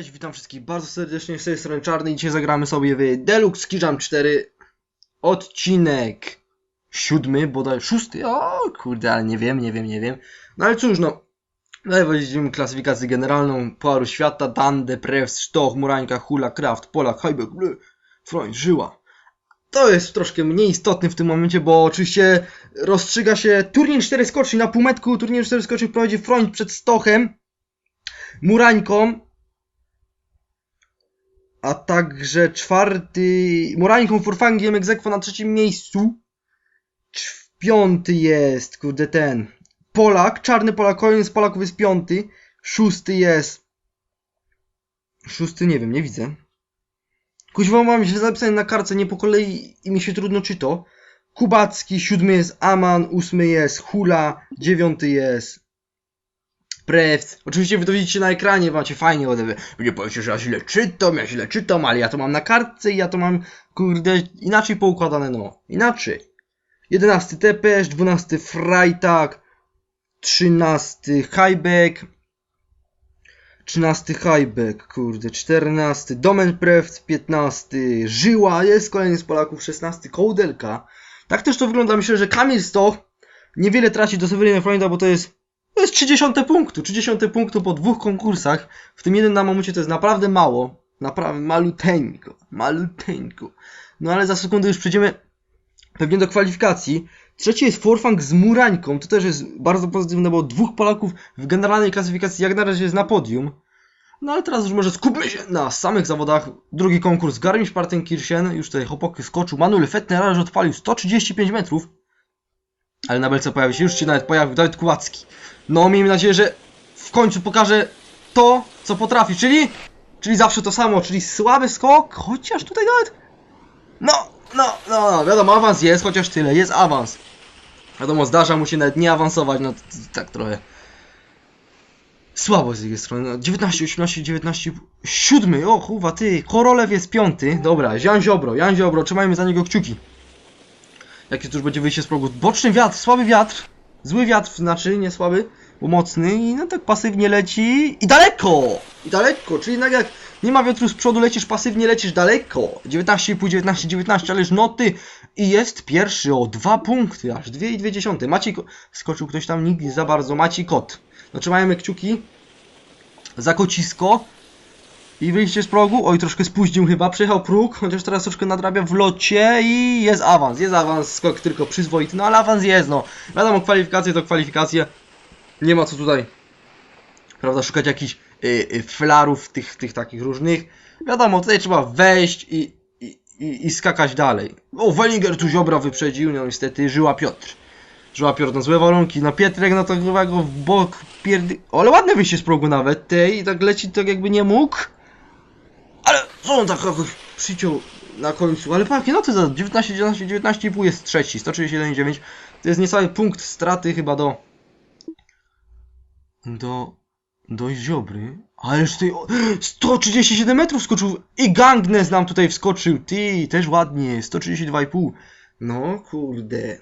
Cześć, witam wszystkich bardzo serdecznie z tej strony Czarny i dzisiaj zagramy sobie w Deluxe Kijam 4 odcinek siódmy, bodaj szósty, o kurde, ale nie wiem, nie wiem, nie wiem. No ale cóż, no, Dalej widzimy klasyfikację generalną, Puaru Świata, Dande, Prewс, Sztoch, Murańka, Hula, Kraft, Polak, Hajbek, Ble, Freund, Żyła. To jest troszkę mniej istotny w tym momencie, bo oczywiście rozstrzyga się turniej 4 skoczni na półmetku, turniej 4 skoczni prowadzi Freund przed Stochem, Murańką, a także czwarty Murańką Furfangiem egzekwo na trzecim miejscu. Piąty jest, kurde ten, Polak, czarny Polak, kolejny z Polaków jest piąty. Szósty jest, szósty nie wiem, nie widzę. Kuźwa mam źle zapisane na kartce, nie po kolei i mi się trudno czyto. Kubacki, siódmy jest Aman, ósmy jest Hula, dziewiąty jest Prewc. Oczywiście wy to widzicie na ekranie, macie fajnie odewę. Nie powiecie, że ja źle czytam, ja źle czytam, ale ja to mam na kartce i ja to mam, kurde, inaczej poukładane, no. Inaczej. 11 Tepesz, 12 Freitag, 13 Hajbek, 13 Hajbek, kurde, 14 Domen Prewc, 15 Żyła, jest kolejny z Polaków, 16 Kołdelka. Tak też to wygląda, myślę, że Kamil Stoch niewiele traci do Seweryna Freunda, bo to jest to jest 30 punktu, 30 punktu po dwóch konkursach. W tym jednym na mamucie to jest naprawdę mało. Naprawdę maluteńko, maluteńko. No ale za sekundę już przejdziemy pewnie do kwalifikacji. Trzeci jest Forfang z Murańką. To też jest bardzo pozytywne, bo dwóch Polaków w generalnej klasyfikacji jak na razie jest na podium. No ale teraz już może skupmy się na samych zawodach. Drugi konkurs Garmisch-Partenkirchen. Już tutaj Hopoky skoczył. Manuel Fettner aż odpalił 135 metrów. Ale na belce pojawi się, już się nawet pojawił Dawid Kułacki. No, miejmy nadzieję, że w końcu pokaże to, co potrafi, czyli, czyli zawsze to samo, czyli słaby skok, chociaż tutaj nawet, no, no, no, no, wiadomo, awans jest, chociaż tyle, jest awans. Wiadomo, zdarza mu się nawet nie awansować, no, tak trochę słabo z jego strony, no, 19, 18, 19, 7, o chuwa, ty, Korolew jest piąty, dobra, Jan Ziobro, Jan Ziobro, trzymajmy za niego kciuki. Jakie to już będzie wyjście z progu, boczny wiatr, słaby wiatr, Zły wiatr, znaczy nie słaby, bo mocny i no tak pasywnie leci i daleko! I daleko, czyli jednak jak nie ma wiatru z przodu, lecisz pasywnie, lecisz daleko. 19,5, 19, 19, ależ noty i jest pierwszy o dwa punkty, aż 2,2. Maciej, Ko- skoczył ktoś tam, nikt za bardzo, Maciej Kot. No trzymajmy kciuki za kocisko i wyjście z progu. Oj, troszkę spóźnił chyba, przejechał próg, chociaż teraz troszkę nadrabia w locie i jest awans, jest awans, skok tylko przyzwoity, no ale awans jest, no. Wiadomo, kwalifikacje to kwalifikacje, nie ma co tutaj, prawda, szukać jakichś y, y, flarów tych, tych takich różnych. Wiadomo, tutaj trzeba wejść i, i, i, i skakać dalej. O, Wellinger tu Ziobra wyprzedził, no niestety, Żyła Piotr. Żyła Piotr, no złe warunki, no Pietrek, no to chyba go w bok pierdy... O, ale ładne wyjście z progu nawet, tej, i tak leci tak jakby nie mógł. Co on tak jakoś przyciął na końcu? Ale pakie, no to za 19, 19, 19,5 jest trzeci, 131,9. To jest niecały punkt straty chyba do... Do... Do Ziobry. Ależ ty... o, 137 metrów skoczył i Gangnes nam tutaj wskoczył. Ty, też ładnie, 132,5. No kurde.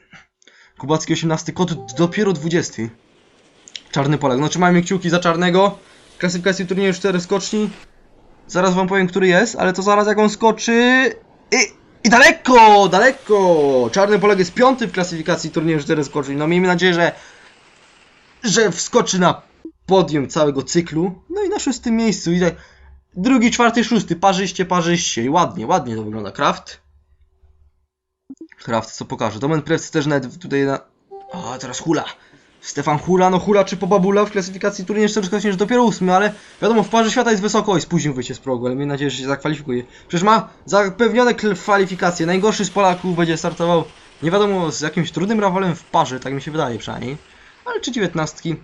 Kubacki 18, kot dopiero 20. Czarny Polak. No trzymajmy kciuki za czarnego. Klasyfikacji turnieju 4 skoczni. Zaraz wam powiem, który jest, ale to zaraz jak on skoczy. I, i daleko, daleko! Czarny Polak jest piąty w klasyfikacji turnieju 4 skoczni. No miejmy nadzieję, że, że wskoczy na podium całego cyklu. No i na szóstym miejscu. I tak drugi, czwarty, szósty. Parzyście, parzyście. I ładnie, ładnie to wygląda. Kraft. Kraft, co pokaże. Domen Prewc też nawet tutaj na... A, teraz Hula. Stefan Hula, no Hula czy Pobabula w klasyfikacji turnieju 4 skoczni, że dopiero ósmy, ale wiadomo, w parze świata jest wysoko i spóźnił wyjście z progu, ale miejmy nadzieję, że się zakwalifikuje. Przecież ma zapewnione kwalifikacje. Najgorszy z Polaków będzie startował, nie wiadomo, z jakimś trudnym rywalem w parze, tak mi się wydaje przynajmniej. Ale czy dziewiętnastki?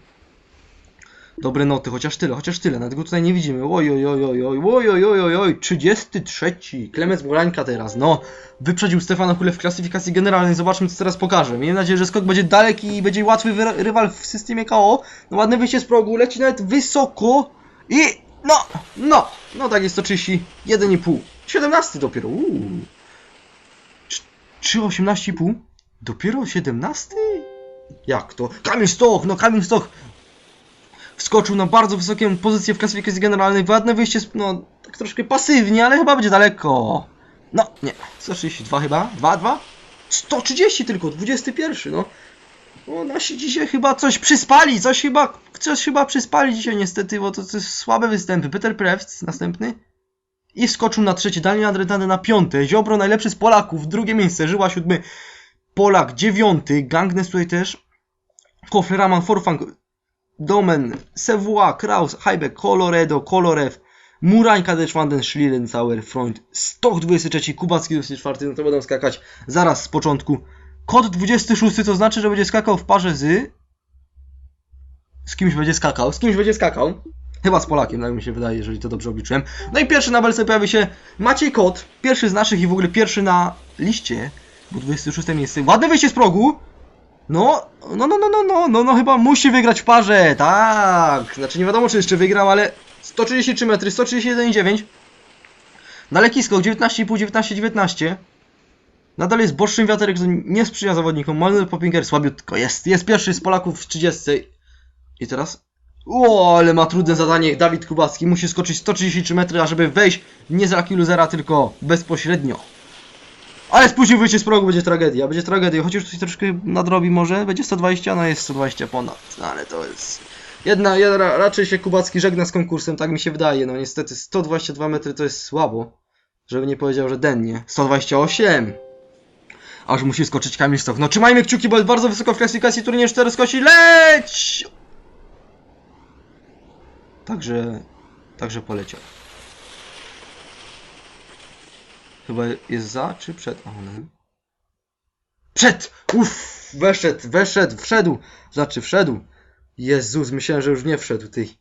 Dobre noty, chociaż tyle, chociaż tyle, nawet go tutaj nie widzimy. Oj, oj, oj, oj, oj, oj, oj, oj, oj, oj, 33. Klemens Murańka teraz, no. Wyprzedził Stefana Kulę w klasyfikacji generalnej, zobaczmy co teraz pokaże. Miejmy nadzieję, że skok będzie daleki i będzie łatwy wy- rywal w systemie KO. No ładne wyjście z progu, leci nawet wysoko i no, no, no tak jest to 31,5. 17 dopiero, uuu. Czy 18,5? Dopiero 17? Jak to? Kamil Stoch, no Kamil Stoch Wskoczył na bardzo wysoką pozycję w klasyfikacji generalnej. Ładne wyjście, no tak troszkę pasywnie, ale chyba będzie daleko. No, nie. 132 chyba? 2, 2? 130 tylko, 21, no. No, nasi dzisiaj chyba coś przyspali, coś chyba, coś chyba przyspali dzisiaj niestety, bo to, to jest słabe występy. Peter Prewc następny. I skoczył na trzecie, Daniel Andretany na piąte, Ziobro najlepszy z Polaków, drugie miejsce, Żyła siódmy, Polak dziewiąty, Gangnes tutaj też, Kofler, Raman, Forfang, Domen, Sewua, Kraus, Heibeck, Coloredo, Kolorew, Murańka, Deschwanden, Schlieren, Sauer, Freund, Stoch 23, Kubacki 24, no to będą skakać zaraz z początku. Kod 26 to znaczy, że będzie skakał w parze z... Z kimś będzie skakał, z kimś będzie skakał. Chyba z Polakiem, tak mi się wydaje, jeżeli to dobrze obliczyłem. No i pierwszy na belce pojawi się Maciej Kot, pierwszy z naszych i w ogóle pierwszy na liście, bo 26 miejsce. Ładne wyjście z progu. No, no, no, no, no, no, no, no, chyba musi wygrać w parze, tak. Znaczy nie wiadomo, czy jeszcze wygrał, ale 133 metry, 131,9. Daleki skok, 19,5, 19, 19. Nadal jest boczny wiaterek, co nie sprzyja zawodnikom. Manuel Poppinger słabiutko jest. Jest pierwszy z Polaków w 30. I teraz? O, ale ma trudne zadanie Dawid Kubacki. Musi skoczyć 133 metry, ażeby wejść nie z Lucky Losera, tylko bezpośrednio. Ale spóźnił wyjście z progu, będzie tragedia, będzie tragedia. Chociaż tutaj troszkę nadrobi może, będzie 120, no jest 120 ponad. No ale to jest... Jedna, jedna, raczej się Kubacki żegna z konkursem, tak mi się wydaje. No niestety 122 metry to jest słabo. Żeby nie powiedział, że dennie. 128! Aż musi skoczyć Kamil Stok. No trzymajmy kciuki, bo jest bardzo wysoko w klasyfikacji turnieju 4 skosi. Leć! Także... Także poleciał. Chyba jest za czy przed? O, no. Przed! Uff! Weszedł, weszedł, wszedł! Znaczy wszedł. Jezus, myślałem, że już nie wszedł tej.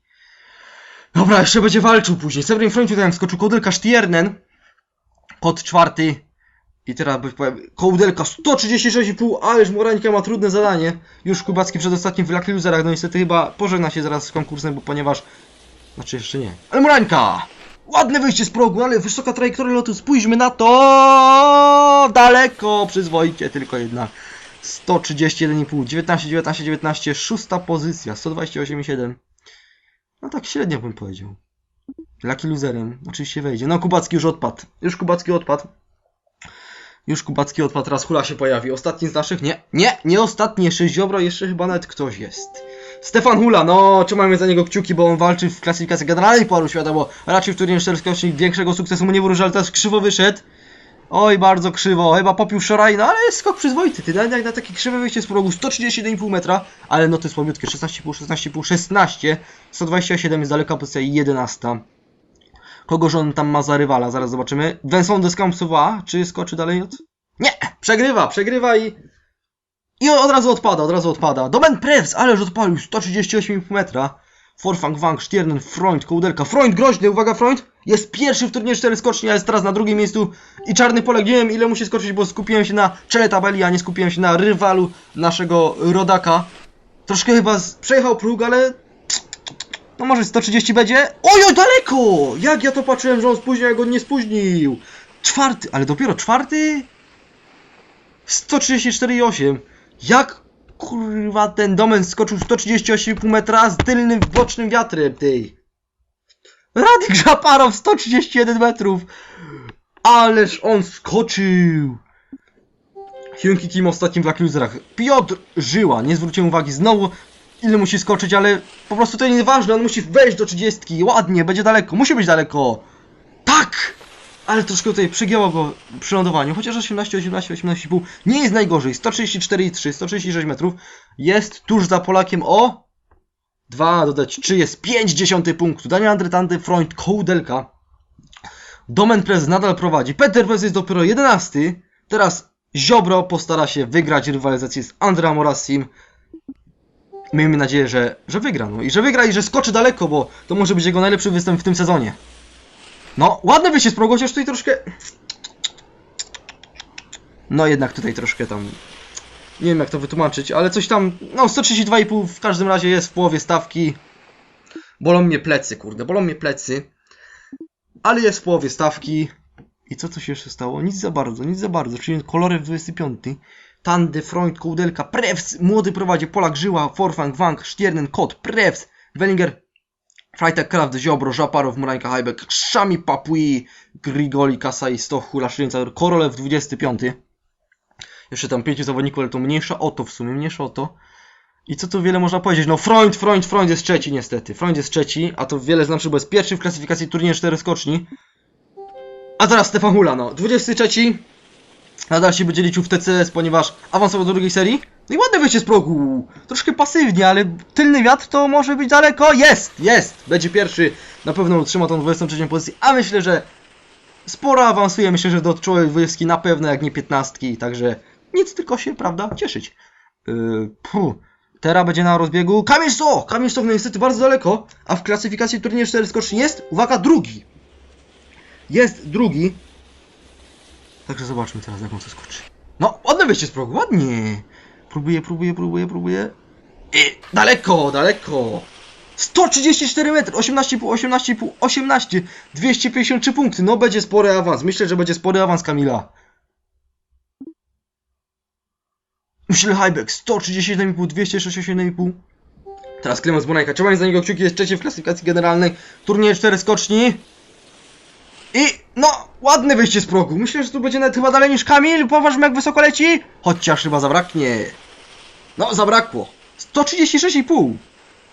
Dobra, jeszcze będzie walczył później. Severin Fronciu tam skoczył Kołdelka Stiernen. Kod czwarty. I teraz powiem, Kołdelka 136,5, ależ Morańka ma trudne zadanie. Już Kubacki przed ostatnim w Lucky Loserach, no niestety chyba pożegna się zaraz z konkursem, bo ponieważ... Znaczy jeszcze nie. Ale Morańka! Ładne wyjście z progu, ale wysoka trajektoria lotu, spójrzmy na to! Daleko, przyzwoicie, tylko jednak. 131,5, 19, 19, 19, szósta pozycja, 128,7. No tak średnio bym powiedział. Lucky loserem, oczywiście wejdzie. No Kubacki już odpadł, już Kubacki odpadł. Już Kubacki odpadł, teraz Hula się pojawi. Ostatni z naszych? Nie, nie, nie ostatni, jeszcze Ziobro, jeszcze chyba nawet ktoś jest. Stefan Hula, no trzymajmy za niego kciuki, bo on walczy w klasyfikacji generalnej Pucharu Świata, bo raczej w turnieju 4 większego sukcesu mu nie wróży, ale teraz krzywo wyszedł. Oj, bardzo krzywo, chyba popił wczoraj, no ale jest skok przyzwoity, ty na, na takie krzywe wyjście z progu, 131,5 metra, ale no to jest słabiutkie, 16,5, 16,5, 16, 127 jest daleka pozycja i 11. Kogoż on tam ma za rywala, zaraz zobaczymy. Vincent Descampsowa, czy skoczy dalej od... Nie! Przegrywa, przegrywa i... I od razu odpada, od razu odpada. Domen Prevs, ależ odpalił, 138,5 metra. Forfang, Wang, Stiernen, Freund, Kołdelka. Freund groźny, uwaga Freund! Jest pierwszy w turnieju 4 skoczni, a jest teraz na drugim miejscu. I Czarny Polak, nie wiem ile musi skoczyć, bo skupiłem się na czele tabeli, a nie skupiłem się na rywalu naszego rodaka. Troszkę chyba z... przejechał próg, ale... No może 130 będzie? Oj, oj, daleko! Jak ja to patrzyłem, że on spóźnił, jak on nie spóźnił. Czwarty, ale dopiero czwarty? 134,8. Jak kurwa ten domen skoczył 138,5 metra z tylnym bocznym wiatrem tej. Radik Żaparow 131 metrów. Ależ on skoczył. Hyunki Kim ostatnim w Lucky Loserach. Piotr Żyła, nie zwróciłem uwagi znowu ile musi skoczyć, ale po prostu to nie ważne, on musi wejść do 30. Ładnie, będzie daleko, musi być daleko. Tak! Ale troszkę tutaj przygięło go przy lądowaniu, chociaż 18, 18, 18,5 nie jest najgorzej. 134,3, 136 metrów. Jest tuż za Polakiem o 2 dodać 3 jest 5 dziesiąty punktu. Daniel Andretanty, Freund, Kołdelka. Domen Prez nadal prowadzi. Peter Prez jest dopiero 11. Teraz Ziobro postara się wygrać rywalizację z Andrea Morassim. Miejmy nadzieję, że, że wygra. No i że wygra i że skoczy daleko, bo to może być jego najlepszy występ w tym sezonie. No, ładne wyjście z progu, chociaż tutaj troszkę... No jednak tutaj troszkę tam... Nie wiem jak to wytłumaczyć, ale coś tam... No 132,5 w każdym razie jest w połowie stawki. Bolą mnie plecy, kurde, bolą mnie plecy. Ale jest w połowie stawki. I co tu się jeszcze stało? Nic za bardzo, nic za bardzo. Czyli kolory w 25. Tandy, Freund, Kołdelka, Prewc, młody prowadzi, Polak, Żyła, Forfang, Wang, Stiernen, Kot, Prewc, Wellinger, Freitag, Kraft, Ziobro, Żaparow, Murańka, Hajbek, Szami, Papui, Grigoli, Kasai, Stoch, Hula, Szryńca, Korolew 25. Jeszcze tam pięciu zawodników, ale to mniejsza o to w sumie, mniejsza o to. I co tu wiele można powiedzieć? No Freund, Freund, Freund jest trzeci niestety. Freund jest trzeci, a to wiele znaczy, bo jest pierwszy w klasyfikacji turnieju 4 skoczni. A teraz Stefan Hula, no. 23. Nadal się będzie liczył w TCS, ponieważ awansował do drugiej serii. No i ładne wyjście z progu. Troszkę pasywnie, ale tylny wiatr to może być daleko. Jest, jest. Będzie pierwszy. Na pewno utrzyma tą 23 pozycję, a myślę, że sporo awansuje. Myślę, że do czołowej 20 na pewno, jak nie 15. Także nic tylko się, prawda, cieszyć. Yy, puh. Teraz będzie na rozbiegu Kamil Stoch! No niestety bardzo daleko, a w klasyfikacji turnieju 4 skoczni jest, uwaga, drugi. Jest drugi. Także zobaczmy teraz, jak on to skoczy. No, ładne wyjście z progu, ładnie. Próbuję, próbuję, próbuję, próbuję. I daleko, daleko. 134 metry, 18,5, 18,5, 18, 253 punkty. No, będzie spory awans. Myślę, że będzie spory awans Kamila. Myślę Highback 137,5, 267,5. Teraz Klemens Bonajka. Trzymaj za niego kciuki, jest trzeci w klasyfikacji generalnej. Turniej 4 skoczni. I no, ładne wyjście z progu. Myślę, że tu będzie nawet chyba dalej niż Kamil. Poważmy jak wysoko leci. Chociaż chyba zabraknie. No, zabrakło. 136,5.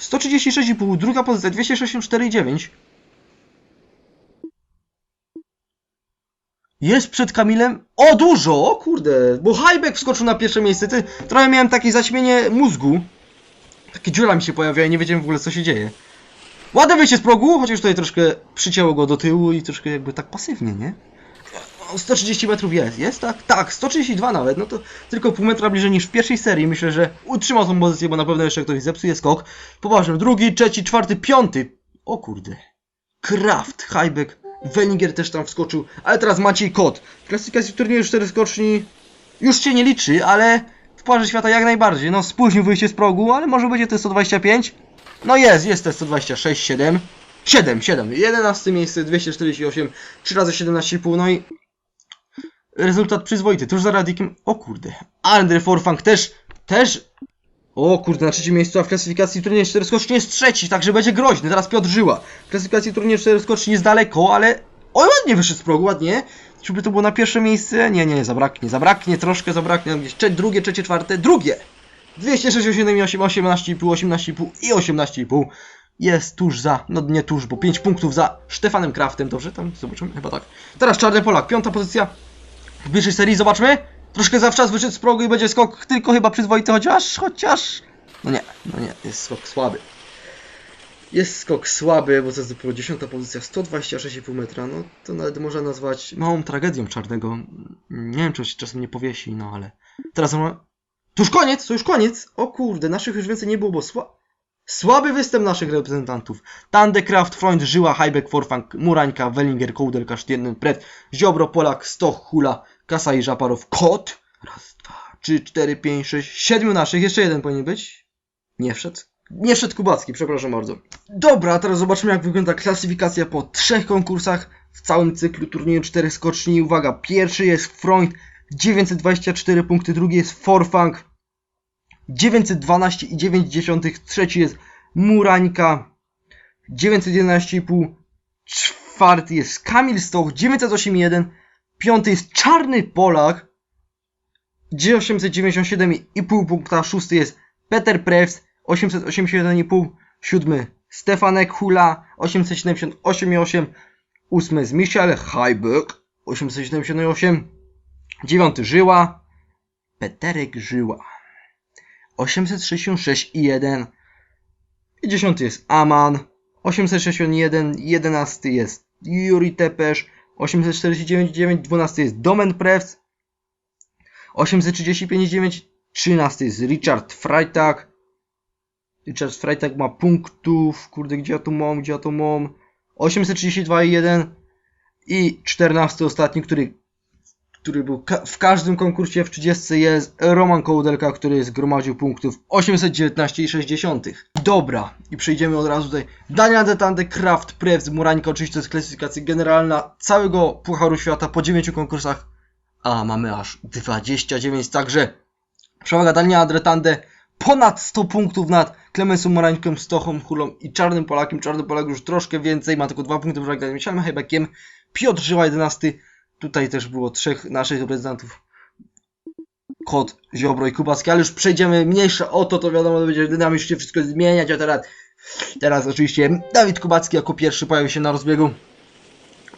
136,5. Druga pozycja 264,9. Jest przed Kamilem. O, dużo! O kurde, bo Highback wskoczył na pierwsze miejsce. Ty, trochę miałem takie zaćmienie mózgu. Takie dziura mi się pojawia i nie wiedziałem w ogóle co się dzieje. Ładne wyjście z progu, chociaż tutaj troszkę przycięło go do tyłu i troszkę jakby tak pasywnie, nie? O, 130 metrów jest, jest tak? Tak, 132 nawet, no to tylko pół metra bliżej niż w pierwszej serii. Myślę, że utrzymał tą pozycję, bo na pewno jeszcze ktoś zepsuje skok. Poważnie, drugi, trzeci, czwarty, piąty. O kurde. Kraft, Highback, Wellinger też tam wskoczył, ale teraz Maciej Kot. W klasyfikacji turnieju 4 skoczni już się nie liczy, ale w parze świata jak najbardziej. No spóźnił wyjście z progu, ale może będzie to 125. No jest, jest to 126, 7. 7, 7. 11 miejsce, 248, 3 razy 17,5, no i rezultat przyzwoity. Tuż za Radikiem, o kurde. Andre Forfang też, też, o kurde, na trzecim miejscu, a w klasyfikacji turnieju 4 skoczni jest trzeci, także będzie groźny. Teraz Piotr Żyła. W klasyfikacji turnieju 4 skoczni jest daleko, ale oj, ładnie wyszedł z progu, ładnie. Czyżby to było na pierwsze miejsce? Nie, nie, zabraknie, zabraknie, troszkę zabraknie. Gdzieś trze- drugie, trzecie, czwarte, drugie. 268, 18,5, 18,5 i 18,5 jest tuż za, no nie tuż, bo 5 punktów za Stefanem Kraftem, dobrze? Tam zobaczymy, chyba tak. Teraz Czarny Polak, piąta pozycja w pierwszej serii, zobaczmy. Troszkę zawczas wyszedł z progu i będzie skok tylko chyba przyzwoity, chociaż, chociaż... No nie, no nie, jest skok słaby. Jest skok słaby, bo to jest dopiero 10 pozycja, 126,5 metra, no to nawet można nazwać małą tragedią Czarnego. Nie wiem, czy się czasem nie powiesi, no ale... Teraz on. To już koniec, to już koniec! O kurde, naszych już więcej nie było, bo sła... Słaby występ naszych reprezentantów. Tande, Kraft, Freund, Żyła, Highback, Forfang, Murańka, Wellinger, Kołdel, Kasztierny, Pret, Ziobro, Polak, Stoch, Hula, Kasa i Żaparow, Kot. Raz, dwa, trzy, cztery, pięć, sześć, siedmiu naszych. Jeszcze jeden powinien być. Nie wszedł. Nie wszedł Kubacki, przepraszam bardzo. Dobra, teraz zobaczymy jak wygląda klasyfikacja po trzech konkursach w całym cyklu turnieju 4 skoczni. Uwaga, pierwszy jest Freund, 924 punkty, drugi jest Forfang, 912,9, trzeci jest Murańka, 911,5, czwarty jest Kamil Stoch, 908,1, piąty jest Czarny Polak, 897,5 punkta, szósty jest Peter Prews, 881,5, siódmy Stefanek Hula, 878,8, ósmy jest Michel Heiberg, 878, dziewiąty Żyła, Peterek Żyła. 866,1 i 10 jest Aman, 861, 11 jest Yuri Tepesz, 849,9, 12 jest Domen Prews, 835,9, 13 jest Richard Freitag, Richard Freitag ma punktów, kurde gdzie ja to mam, gdzie ja to mam, 832,1 i 14 ostatni, który który był ka- w każdym konkursie w 30 jest Roman Kołdelka, który zgromadził punktów 819,6. Dobra, i przejdziemy od razu tutaj. Daniel Detande, Kraft, Prevz, Murańka, oczywiście to jest klasyfikacja generalna całego Pucharu Świata po 9 konkursach, a mamy aż 29, także przewaga Daniela Detande ponad 100 punktów nad Klemensą Morańką, Stochą, Hulą i Czarnym Polakiem. Czarny Polak już troszkę więcej, ma tylko dwa punkty przewagi Michałem Hebekiem. Piotr Żyła 11. Tutaj też było trzech naszych reprezentantów. Kot, Ziobro i Kubacki, ale już przejdziemy mniejsze o to, to wiadomo, to będzie dynamicznie wszystko zmieniać, a teraz, teraz oczywiście Dawid Kubacki jako pierwszy pojawi się na rozbiegu,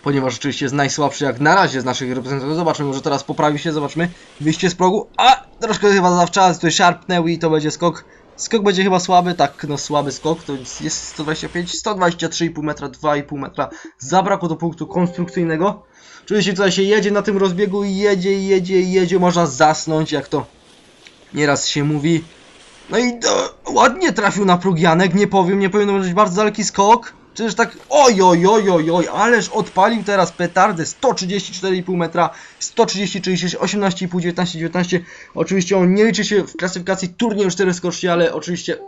ponieważ oczywiście jest najsłabszy jak na razie z naszych reprezentantów. Zobaczmy, może teraz poprawi się, zobaczmy. Wyjście z progu, a troszkę chyba zawczas, to szarpnęł i to będzie skok. Skok będzie chyba słaby, tak, no słaby skok, to jest 125, 123,5 metra, 2,5 metra. Zabrakło do punktu konstrukcyjnego. Oczywiście tutaj się jedzie na tym rozbiegu i jedzie, jedzie, jedzie, można zasnąć, jak to nieraz się mówi. No i do, ładnie trafił na próg Janek, nie powiem, nie może być bardzo daleki skok. Przecież tak, oj, oj, oj, oj, oj, ależ odpalił teraz petardę, 134,5 metra, 130, 36, 18,5, 19, 19. Oczywiście on nie liczy się w klasyfikacji turnieju 4 skoczni, ale oczywiście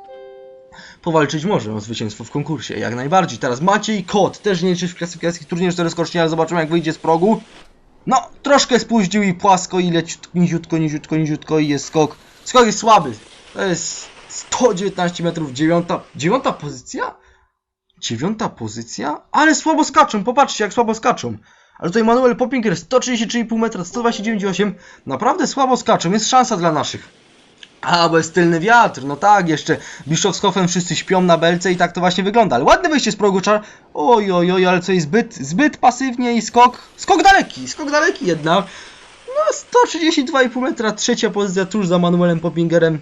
powalczyć może o zwycięstwo w konkursie, jak najbardziej. Teraz Maciej Kot, też nie liczy w klasyfikacji turnieju 4 skoczni, ale zobaczymy jak wyjdzie z progu. No, troszkę spóźnił i płasko i leciutko, niziutko, niziutko, niziutko i jest skok. Skok jest słaby. To jest 119 metrów, dziewiąta, dziewiąta pozycja? Dziewiąta pozycja? Ale słabo skaczą, popatrzcie jak słabo skaczą. Ale tutaj Manuel Poppinger 133,5 metra, 129,8. Naprawdę słabo skaczą, jest szansa dla naszych. A, bo jest tylny wiatr, no tak, jeszcze Bischofskopfem wszyscy śpią na belce i tak to właśnie wygląda. Ale ładne wyjście z progu czar. Oj, oj, oj, ale co jest zbyt, zbyt pasywnie i skok. Skok daleki, skok daleki jednak. No, 132,5 metra, trzecia pozycja tuż za Manuelem Poppingerem.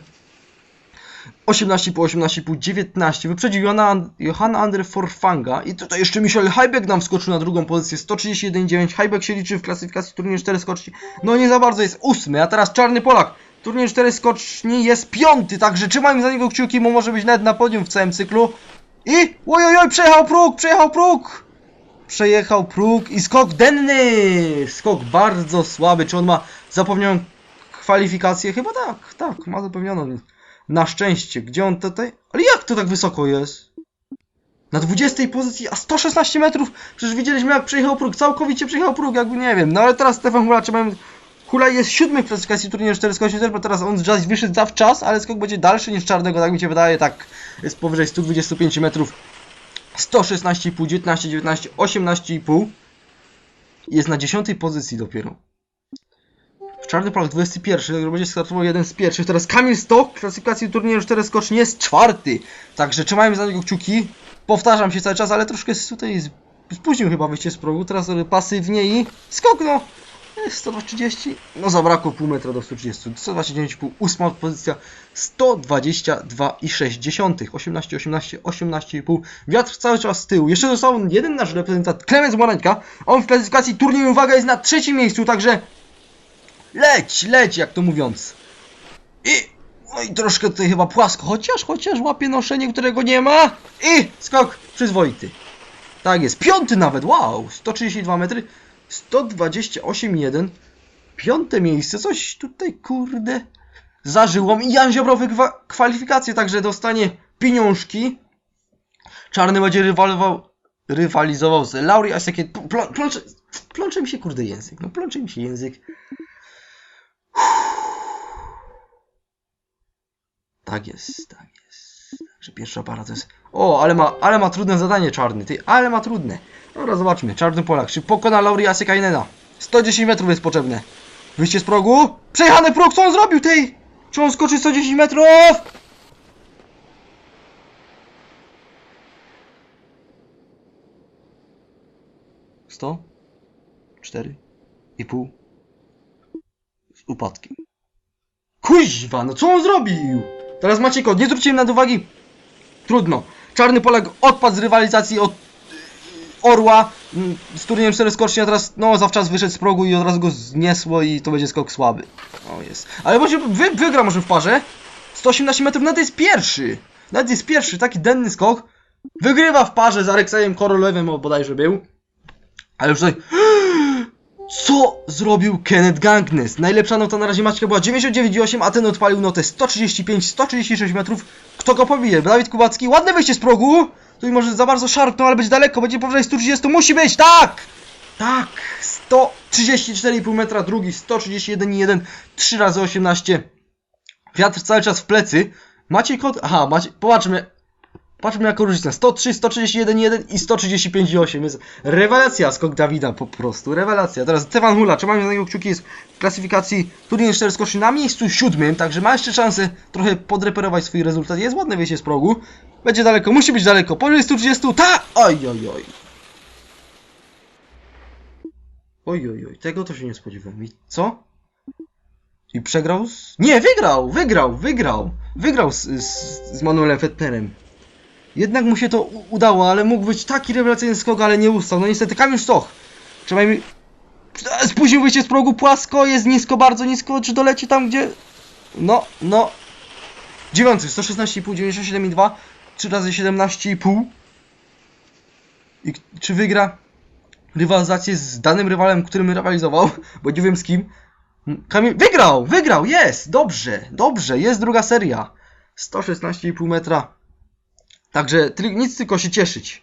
18,5, 18,5, 19. Wyprzedził Johanna, Johanna Andre Forfanga. I tutaj jeszcze Michel Heibeck nam wskoczył na drugą pozycję. 131,9. Heibeck się liczy w klasyfikacji turnieju 4 skoczni. No nie za bardzo jest ósmy, a teraz Czarny Polak. Turniej 4 skoczni jest piąty, także trzymajmy za niego kciuki, bo może być nawet na podium w całym cyklu. I oj, oj, oj, przejechał próg, przejechał próg. Przejechał próg i skok denny. Skok bardzo słaby. Czy on ma zapewnioną kwalifikację? Chyba tak, tak, ma zapewnioną. Na szczęście. Gdzie on tutaj? Ale jak to tak wysoko jest? Na 20 pozycji, a 116 metrów. Przecież widzieliśmy jak przejechał próg, całkowicie przejechał próg, jakby nie wiem. No ale teraz Stefan Hula trzeba Hula jest siódmy w klasyfikacji turnieju 4 skocznie, bo teraz on just wyszedł zawczas, ale skok będzie dalszy niż czarnego, tak mi się wydaje, tak jest powyżej 125 metrów. 116,5, 19, 19, 18,5 jest na 10 pozycji dopiero. Czarny Polak 21, który będzie startował jeden z pierwszych. Teraz Kamil Stok w klasyfikacji turnieju 4 skoczni jest czwarty. Także trzymajmy za niego kciuki. Powtarzam się cały czas, ale troszkę tutaj spóźnił chyba wyjście z progu. Teraz pasywnie i skok no. Jest 130, no zabrakło pół metra do 130, 129,5, ósma pozycja, 122,6, 18, 18, 18,5, wiatr cały czas z tyłu, jeszcze został jeden nasz reprezentant, Klemens Morańka, on w klasyfikacji turnieju, uwaga, jest na trzecim miejscu, także leć, leć, jak to mówiąc. I, no i troszkę tutaj chyba płasko, chociaż, chociaż łapie noszenie, którego nie ma, i skok przyzwoity. Tak jest, piąty nawet, wow, 132 metry, 128,1. Piąte miejsce, coś tutaj kurde zażyło mi. Jan Ziobro wygwa kwalifikację, także dostanie pieniążki. Czarny będzie rywalizował, rywalizował z Lauri Asakie. Pl plącze, plącze mi się kurde język, no plącze mi się język. Tak jest, tak jest. Także pierwsza para to jest... O, ale ma, ale ma trudne zadanie czarny, ty, ale ma trudne. Dobra, zobaczmy. Czarny Polak. Czy pokona Lauri Asykainena? 110 metrów jest potrzebne. Wyjście z progu. Przejechany próg, co on zrobił, tej? Czy on skoczy 110 metrów? Sto? Cztery? I pół? Z upadkiem. Kuźwa, no co on zrobił? Teraz macie kod, nie zwróćcie im nad uwagi. Trudno. Czarny Polak odpadł z rywalizacji od Orła mm, z turniejem 4 skoczni, a teraz no zawczas wyszedł z progu i od razu go zniesło i to będzie skok słaby. O jest. Ale może wy, wygra może w parze. 118 metrów, nawet jest pierwszy. Nawet jest pierwszy, taki denny skok. Wygrywa w parze z Aleksejem Korolewem, o bodajże był. Ale już tutaj... Co zrobił Kenneth Gangnes? Najlepsza nota na razie Maćka była 99,8, a ten odpalił notę 135, 136 metrów. Kto go pobije? Dawid Kubacki, ładne wyjście z progu. Tu może za bardzo szarpnął, ale być daleko, będzie powyżej 130, musi być, tak! Tak! 134,5 metra, drugi 131,1, 3 razy 18. Wiatr cały czas w plecy. Maciej Kot... Aha, Maciej... Popatrzmy. Patrzmy jaką różnicę. 103, 131,1 i 135,8. Jest rewelacja skok Dawida po prostu. Rewelacja. Teraz Stefan Hula. Trzymamy na niego kciuki. Jest w klasyfikacji turniej 4 skoczy na miejscu siódmym. Także ma jeszcze szansę trochę podreperować swój rezultat. Jest ładne wyjście z progu. Będzie daleko. Musi być daleko. Poniżej 130. Ta! Oj, oj, oj. Oj, oj, oj. Tego to się nie spodziewałem. I co? I przegrał z... Nie, wygrał! Wygrał! Wygrał! Wygrał z, z, z Manuelem Fettnerem. Jednak mu się to udało, ale mógł być taki rewelacyjny skok, ale nie ustał. No niestety Kamil Stoch. Trzeba mi... Spóźnił wyjście z progu płasko, jest nisko, bardzo nisko. Czy doleci tam, gdzie... No, no. Dziewiąty, 116,5, 97,2. 3 razy 17,5. I czy wygra rywalizację z danym rywalem, którym rywalizował? Bo nie wiem z kim. Kamil... Wygrał! Wygrał! Jest! Dobrze! Dobrze! Jest druga seria. 116,5 metra. Także nic tylko się cieszyć.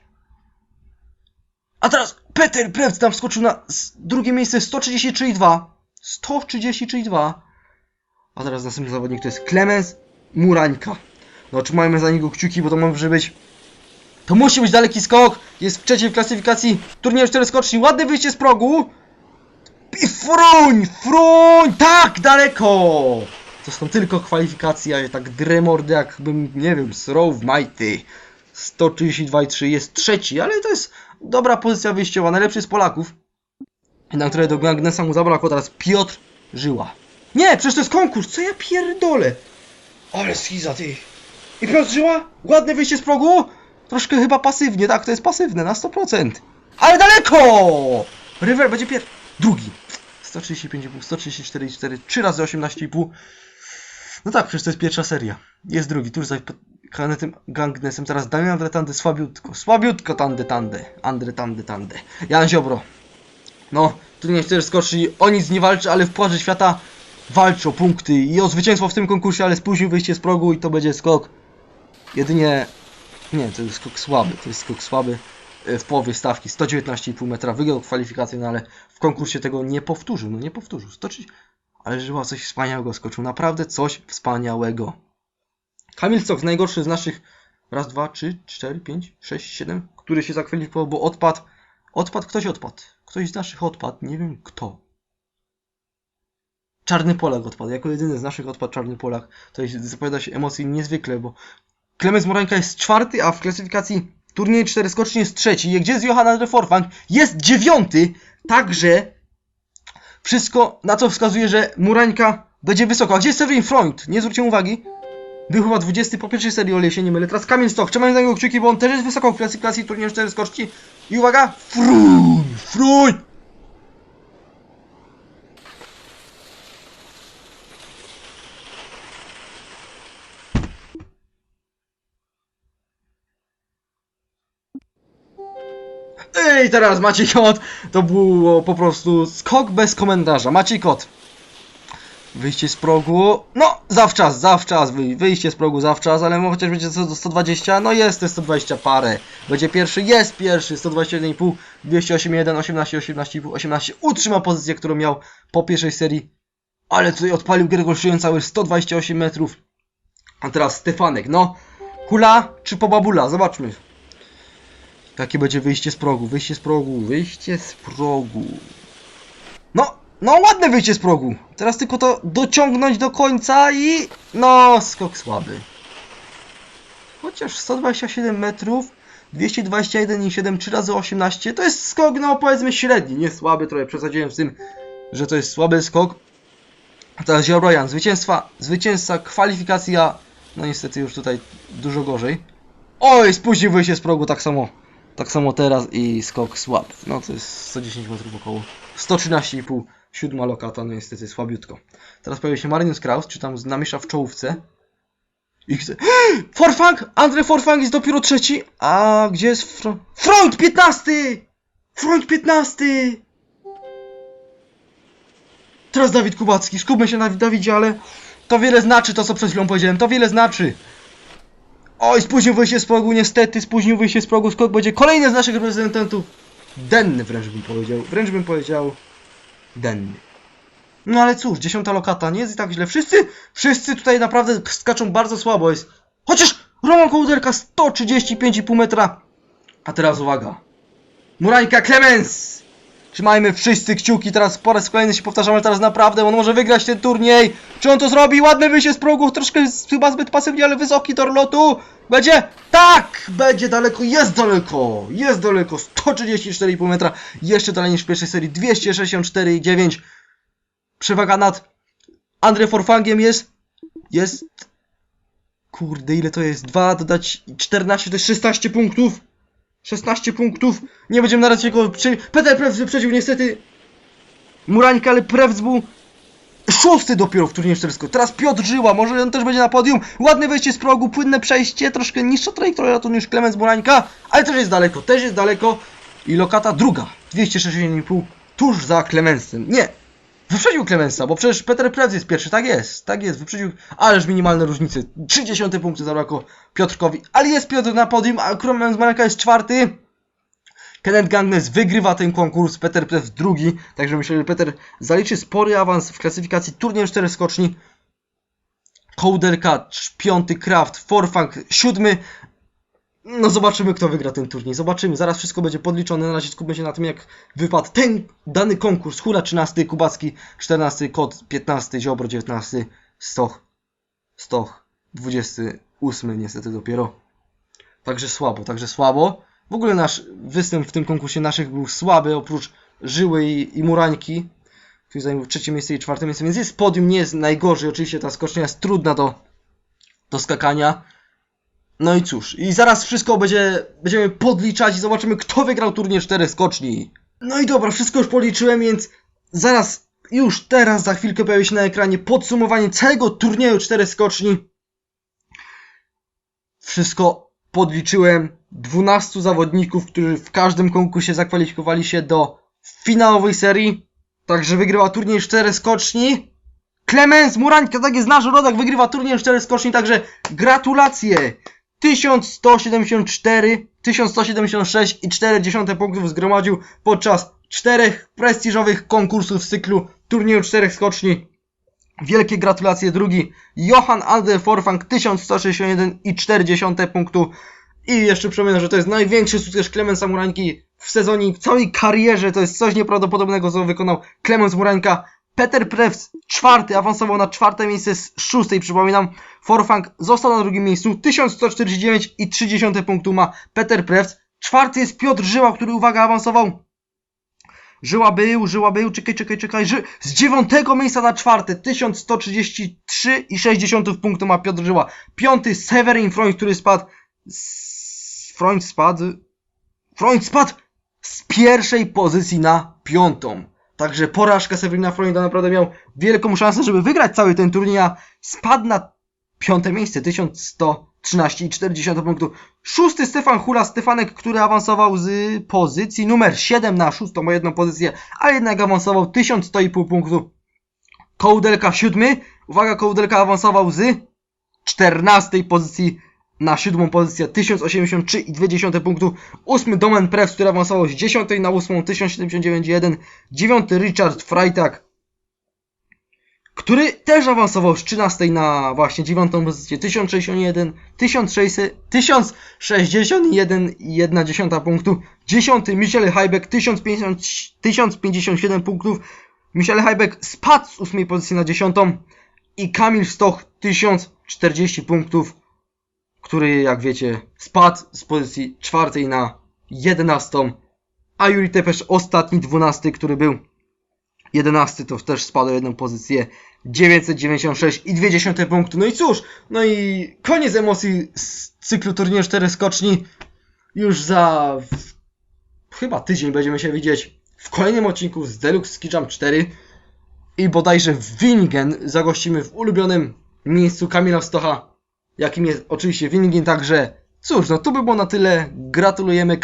A teraz Peter Prewc tam wskoczył na drugie miejsce 133,2. 133,2. A teraz następny zawodnik to jest Klemens Murańka. No trzymajmy za niego kciuki, bo to może być... To musi być daleki skok. Jest w trzeciej w klasyfikacji turnieju 4 skoczni. Ładne wyjście z progu. I fruń! Fruń! Tak! Daleko! To są tylko kwalifikacje, a ja tak drę mordy jakbym, nie wiem, sroł w majty. 132,3 jest trzeci, ale to jest dobra pozycja wyjściowa, najlepszy z Polaków. Na które do Gangnesa mu zabrakło teraz Piotr Żyła. Nie, przecież to jest konkurs, co ja pierdolę? Ale schiza ty. I Piotr Żyła? Ładne wyjście z progu? Troszkę chyba pasywnie, tak, to jest pasywne, na 100%. Ale daleko! River będzie pierwszy. Drugi. 135,5, 134,4, 3 razy 18,5. No tak, przecież to jest pierwsza seria. Jest drugi, tuż za Kanetem Gangnesem. Teraz Damian Andre Tandy, słabiutko. Słabiutko Tandy Tandy. Andre Tandy Tandy. Jan Ziobro. No, tu nie chcesz skoczni, o nic nie walczy, ale w Pucharze Świata walczy o punkty i o zwycięstwo w tym konkursie, ale spóźnił wyjście z progu i to będzie skok jedynie... Nie, to jest skok słaby, to jest skok słaby e, w połowie stawki, 119,5 metra, wygrał kwalifikację, no ale w konkursie tego nie powtórzył, no nie powtórzył, 130... Ale żyła coś wspaniałego skoczył, naprawdę coś wspaniałego. Kamil Stok, najgorszy z naszych raz, dwa, trzy, cztery, pięć, sześć, siedem, który się zakwalifikował, bo odpadł. Odpadł, ktoś odpadł. Ktoś z naszych odpadł, nie wiem kto. Czarny Polak odpadł, jako jedyny z naszych odpadł Czarny Polak. To zapowiada się emocji niezwykle, bo Klemens Morańka jest czwarty, a w klasyfikacji turniej 4 skoczni jest trzeci. Gdzie jest Johanna de Forfang? Jest dziewiąty, także wszystko na co wskazuje, że Murańka będzie wysoko. A gdzie jest Severin Freund? Nie zwróciłem uwagi. Był chyba 20 po pierwszej serii, o się nie mylę. Teraz Kamil Stok, trzymaj za niego kciuki, bo on też jest wysoko w klasyfikacji turnieju 4 skoczni. I uwaga, Fruń! Fruń! Ej, teraz Maciej Kot. To było po prostu skok bez komentarza. Maciej Kot. Wyjście z progu. No, zawczas, zawczas. Wy, wyjście z progu zawczas, ale chociaż będzie co do 120. No jest te 120 parę. Będzie pierwszy, jest pierwszy. 121,5, 208,1, 18, 18,5, 18. Utrzyma pozycję, którą miał po pierwszej serii. Ale tutaj odpalił Gregor Szyją cały 128 metrów. A teraz Stefanek. No, hula czy pobabula? Zobaczmy. Jakie będzie wyjście z progu? Wyjście z progu, wyjście z progu. No, no ładne wyjście z progu. Teraz tylko to dociągnąć do końca i... No, skok słaby. Chociaż 127 metrów, 221,7, 3 razy 18, to jest skok, no powiedzmy średni, nie słaby, trochę przesadziłem z tym, że to jest słaby skok. A teraz Ziobrojan, zwycięstwa, zwycięzca, kwalifikacja, no niestety już tutaj dużo gorzej. Oj, spóźnił wyjście z progu tak samo. Tak samo teraz i skok słaby. No to jest 110 metrów około. 113,5. Siódma lokata, no niestety słabiutko. Teraz pojawia się Marinus Kraus, czy tam namiesza w czołówce. I chce... Forfang! Andre Forfang jest dopiero trzeci. A gdzie jest Fro... Freund 15! Freund 15! Teraz Dawid Kubacki. Skupmy się na Dawidzie, ale to wiele znaczy to, co przed chwilą powiedziałem. To wiele znaczy. Oj, spóźnił wyjście z progu, niestety, spóźnił wyjście z progu, skok będzie kolejny z naszych reprezentantów. Denny wręcz bym powiedział, wręcz bym powiedział denny. No ale cóż, dziesiąta lokata, nie jest i tak źle. Wszyscy, wszyscy tutaj naprawdę skaczą bardzo słabo, jest Chociaż Roman Kołderka 135,5 metra. A teraz uwaga. Murańka Clemens! Trzymajmy wszyscy kciuki, teraz po raz kolejny się powtarzamy, teraz naprawdę on może wygrać ten turniej. Czy on to zrobi? Ładny wyjście z progów, troszkę chyba zbyt pasywnie, ale wysoki tor lotu. Będzie? Tak! Będzie daleko, jest daleko, jest daleko, 134,5 metra, jeszcze dalej niż w pierwszej serii, 264,9. Przewaga nad André Forfangiem jest, jest, kurde ile to jest, 2 dodać 14 to jest 16 punktów. 16 punktów. Nie będziemy na razie go przy... Peter Prewz wyprzedził niestety Murańka, ale Prewz był szósty dopiero w turnieju 400. Teraz Piotr Żyła, może on też będzie na podium. Ładne wejście z progu, płynne przejście, troszkę niższa trajektoria to niż Klemens Murańka, ale też jest daleko, też jest daleko. I lokata druga, 260,5 tuż za Klemensem. Nie, wyprzedził Klemensa, bo przecież Peter Prewz jest pierwszy, tak jest, tak jest, wyprzedził, ależ minimalne różnice, 30 punkty zabrakło Piotrkowi, ale jest Piotr na podium, a Klemens Murańka jest czwarty. Kenneth Gangnes wygrywa ten konkurs, Peter Prewz drugi, także myślę, że Peter zaliczy spory awans w klasyfikacji turniej 4 skoczni. Kołderka piąty, Kraft, Forfang siódmy. No zobaczymy kto wygra ten turniej, zobaczymy, zaraz wszystko będzie podliczone, na razie skupmy się na tym jak wypadł ten dany konkurs. Hula 13, Kubacki 14, Kot 15, Ziobro 19, Stoch, Stoch 28 niestety dopiero. Także słabo, także słabo. W ogóle nasz występ w tym konkursie naszych był słaby, oprócz Żyły i, i Murańki, który zajął trzecie miejsce i czwarte miejsce, więc jest podium, nie jest najgorzej. Oczywiście ta skocznia jest trudna do, do skakania. No i cóż, i zaraz wszystko będzie, będziemy podliczać i zobaczymy, kto wygrał turniej 4 skoczni. No i dobra, wszystko już policzyłem, więc zaraz, już teraz, za chwilkę pojawi się na ekranie podsumowanie całego turnieju 4 skoczni. Wszystko podliczyłem. 12 zawodników, którzy w każdym konkursie zakwalifikowali się do finałowej serii. Także wygrywa turniej 4 skoczni. Klemens Murańka, tak jest nasz rodek, wygrywa turniej 4 skoczni, także gratulacje! 1174, 1176 i 4 punktów zgromadził podczas czterech prestiżowych konkursów z cyklu turnieju 4 skoczni. Wielkie gratulacje drugi Johan Alde Forfang 1161 i 40 punktu. I jeszcze przypominam, że to jest największy sukces Klemensa Murańki w sezonie w całej karierze. To jest coś nieprawdopodobnego, co wykonał Klemens Murańka. Peter Prewz czwarty, awansował na czwarte miejsce z szóstej, przypominam. Forfang został na drugim miejscu, 1149 i 30 punktu ma Peter Prewz. Czwarty jest Piotr Żyła, który, uwaga, awansował Żyła był, żyła był, czekaj, czekaj, czekaj. Ży... Z dziewiątego miejsca na czwarte, 1133 i 60 punktu ma Piotr Żyła. Piąty Severin Freund, który spadł. Freund spadł. Freund spadł z pierwszej pozycji na piątą. Także porażka Severina Freunda naprawdę miał wielką szansę, żeby wygrać cały ten turniej, a spadł na piąte miejsce, 1113 i 40 punktu. Szósty Stefan Hula, Stefanek, który awansował z pozycji numer 7 na szóstą o jedną pozycję, a jednak awansował 1100,5 punktu. Kołdelka siódmy, uwaga, Kołdelka awansował z 14 pozycji na siódmą pozycję 1083 i 20 punktu. Ósmy Domen Prewz, który awansował z 10 na 8 1079,1. Dziewiąty Richard Freitag, który też awansował z 13 na właśnie 9 pozycję 1061, 1600, 1061 i 1 dziesiąta punktu. 10 Michel 1050, 1057 punktów. Michel Heibeck spadł z 8 pozycji na 10 i Kamil Stoch 1040 punktów, który jak wiecie spadł z pozycji 4 na 11, a Juri Tepesz ostatni 12, który był 11 to też spadł jedną pozycję 996 i 20 punktu. No i cóż, no i koniec emocji z cyklu turnieju 4 skoczni. Już za chyba tydzień będziemy się widzieć w kolejnym odcinku z Deluxe Ski Jump 4 i bodajże w Wingen zagościmy w ulubionym miejscu Kamila Stocha, jakim jest oczywiście Wingen, także cóż, no to by było na tyle. Gratulujemy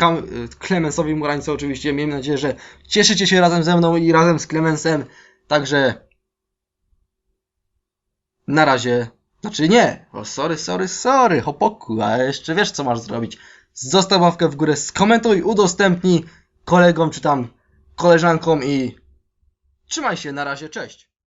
Klemensowi Murańcu oczywiście. Miejmy nadzieję, że cieszycie się razem ze mną i razem z Klemensem. Także na razie. Znaczy nie. O, sorry, sorry, sorry, hopoku, a jeszcze wiesz co masz zrobić. Zostaw łapkę w górę, skomentuj, udostępnij kolegom czy tam koleżankom i trzymaj się, na razie, cześć.